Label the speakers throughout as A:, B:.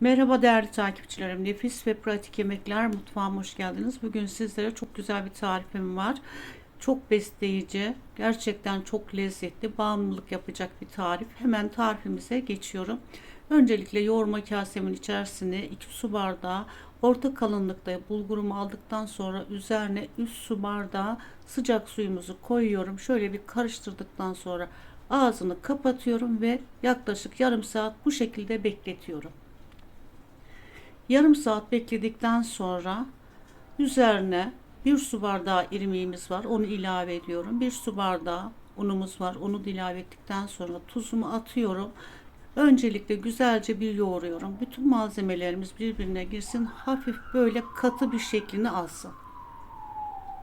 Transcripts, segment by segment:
A: Merhaba değerli takipçilerim. Nefis ve pratik yemekler mutfağıma hoş geldiniz. Bugün sizlere çok güzel bir tarifim var. Çok besleyici, gerçekten çok lezzetli, bağımlılık yapacak bir tarif. Hemen tarifimize geçiyorum. Öncelikle yoğurma kasemin içerisine 2 su bardağı orta kalınlıkta bulgurumu aldıktan sonra üzerine 3 su bardağı sıcak suyumuzu koyuyorum. Şöyle bir karıştırdıktan sonra ağzını kapatıyorum ve yaklaşık yarım saat bu şekilde bekletiyorum. Yarım saat bekledikten sonra üzerine bir su bardağı irmiğimiz var. Onu ilave ediyorum. Bir su bardağı unumuz var. Onu da ilave ettikten sonra tuzumu atıyorum. Öncelikle güzelce bir yoğuruyorum. Bütün malzemelerimiz birbirine girsin. Hafif böyle katı bir şeklini alsın.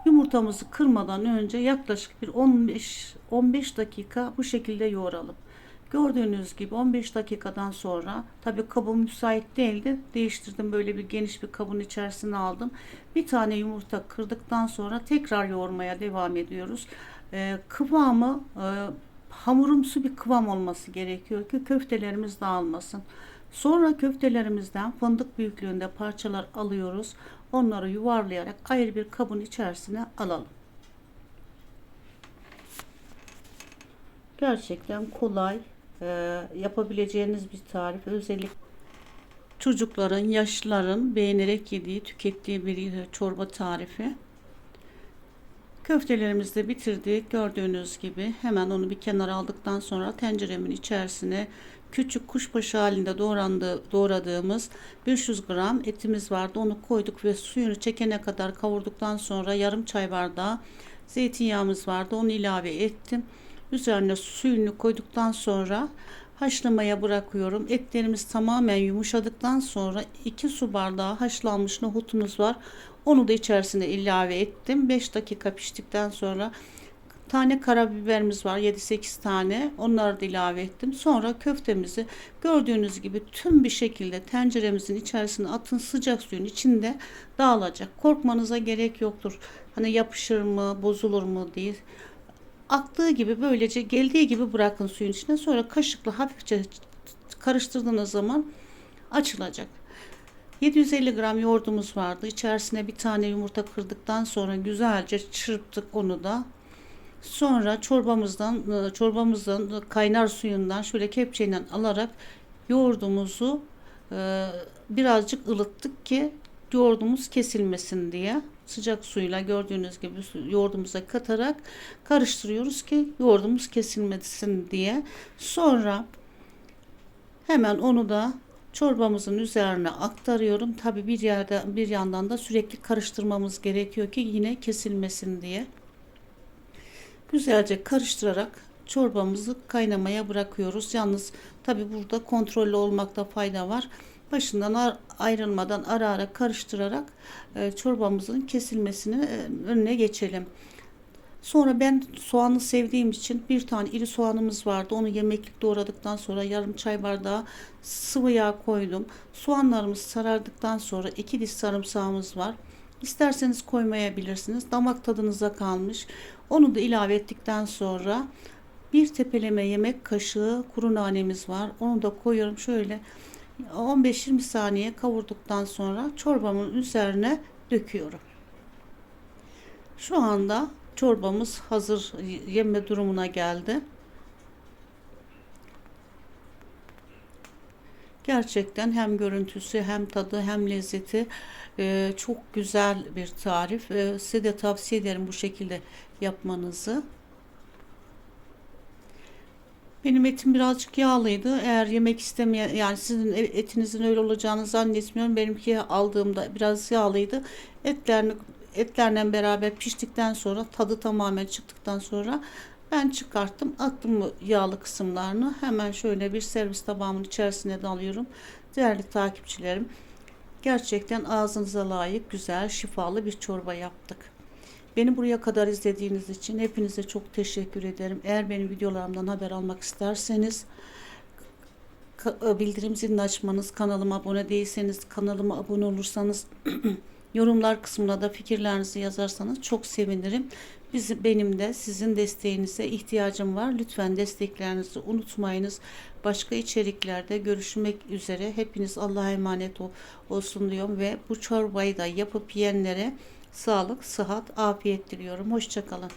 A: Yumurtamızı kırmadan önce yaklaşık bir 15 15 dakika bu şekilde yoğuralım. Gördüğünüz gibi 15 dakikadan sonra tabi kabım müsait değildi. Değiştirdim böyle bir geniş bir kabın içerisine aldım. Bir tane yumurta kırdıktan sonra tekrar yoğurmaya devam ediyoruz. Ee, kıvamı e, hamurumsu bir kıvam olması gerekiyor ki köftelerimiz dağılmasın. Sonra köftelerimizden fındık büyüklüğünde parçalar alıyoruz. Onları yuvarlayarak ayrı bir kabın içerisine alalım. Gerçekten kolay e, yapabileceğiniz bir tarif. Özellikle çocukların, yaşlıların beğenerek yediği, tükettiği bir çorba tarifi. Köftelerimizi de bitirdik. Gördüğünüz gibi hemen onu bir kenara aldıktan sonra tenceremin içerisine küçük kuşbaşı halinde doğrandı, doğradığımız 500 gram etimiz vardı. Onu koyduk ve suyunu çekene kadar kavurduktan sonra yarım çay bardağı zeytinyağımız vardı. Onu ilave ettim. Üzerine suyunu koyduktan sonra haşlamaya bırakıyorum. Etlerimiz tamamen yumuşadıktan sonra 2 su bardağı haşlanmış nohutumuz var. Onu da içerisine ilave ettim. 5 dakika piştikten sonra tane karabiberimiz var. 7-8 tane. Onları da ilave ettim. Sonra köftemizi gördüğünüz gibi tüm bir şekilde tenceremizin içerisine atın. Sıcak suyun içinde dağılacak. Korkmanıza gerek yoktur. Hani yapışır mı bozulur mu diye aktığı gibi böylece geldiği gibi bırakın suyun içine sonra kaşıkla hafifçe karıştırdığınız zaman açılacak 750 gram yoğurdumuz vardı. İçerisine bir tane yumurta kırdıktan sonra güzelce çırptık onu da. Sonra çorbamızdan çorbamızdan kaynar suyundan şöyle kepçeyle alarak yoğurdumuzu e, birazcık ılıttık ki yoğurdumuz kesilmesin diye sıcak suyla gördüğünüz gibi yoğurdumuza katarak karıştırıyoruz ki yoğurdumuz kesilmesin diye. Sonra hemen onu da çorbamızın üzerine aktarıyorum. Tabi bir yerde bir yandan da sürekli karıştırmamız gerekiyor ki yine kesilmesin diye. Güzelce karıştırarak çorbamızı kaynamaya bırakıyoruz. Yalnız tabi burada kontrollü olmakta fayda var. Başından ayrılmadan ara ara karıştırarak e, çorbamızın kesilmesini e, önüne geçelim. Sonra ben soğanı sevdiğim için bir tane iri soğanımız vardı. Onu yemeklik doğradıktan sonra yarım çay bardağı sıvı yağ koydum. Soğanlarımız sarardıktan sonra iki diş sarımsağımız var. İsterseniz koymayabilirsiniz. Damak tadınıza kalmış. Onu da ilave ettikten sonra bir tepeleme yemek kaşığı kuru nanemiz var. Onu da koyuyorum. Şöyle 15-20 saniye kavurduktan sonra çorbamın üzerine döküyorum. Şu anda çorbamız hazır yeme durumuna geldi. Gerçekten hem görüntüsü hem tadı hem lezzeti e, çok güzel bir tarif. E, size de tavsiye ederim bu şekilde yapmanızı. Benim etim birazcık yağlıydı. Eğer yemek istemeyen yani sizin etinizin öyle olacağını zannetmiyorum. Benimki aldığımda biraz yağlıydı. Etlerini etlerle beraber piştikten sonra tadı tamamen çıktıktan sonra ben çıkarttım. Attım yağlı kısımlarını. Hemen şöyle bir servis tabağımın içerisine de alıyorum. Değerli takipçilerim gerçekten ağzınıza layık güzel şifalı bir çorba yaptık. Beni buraya kadar izlediğiniz için hepinize çok teşekkür ederim. Eğer benim videolarımdan haber almak isterseniz bildirim zilini açmanız, kanalıma abone değilseniz kanalıma abone olursanız Yorumlar kısmına da fikirlerinizi yazarsanız çok sevinirim. Bizim, benim de sizin desteğinize ihtiyacım var. Lütfen desteklerinizi unutmayınız. Başka içeriklerde görüşmek üzere. Hepiniz Allah'a emanet ol- olsun diyorum ve bu çorbayı da yapıp yiyenlere sağlık, sıhhat, afiyet diliyorum. Hoşçakalın.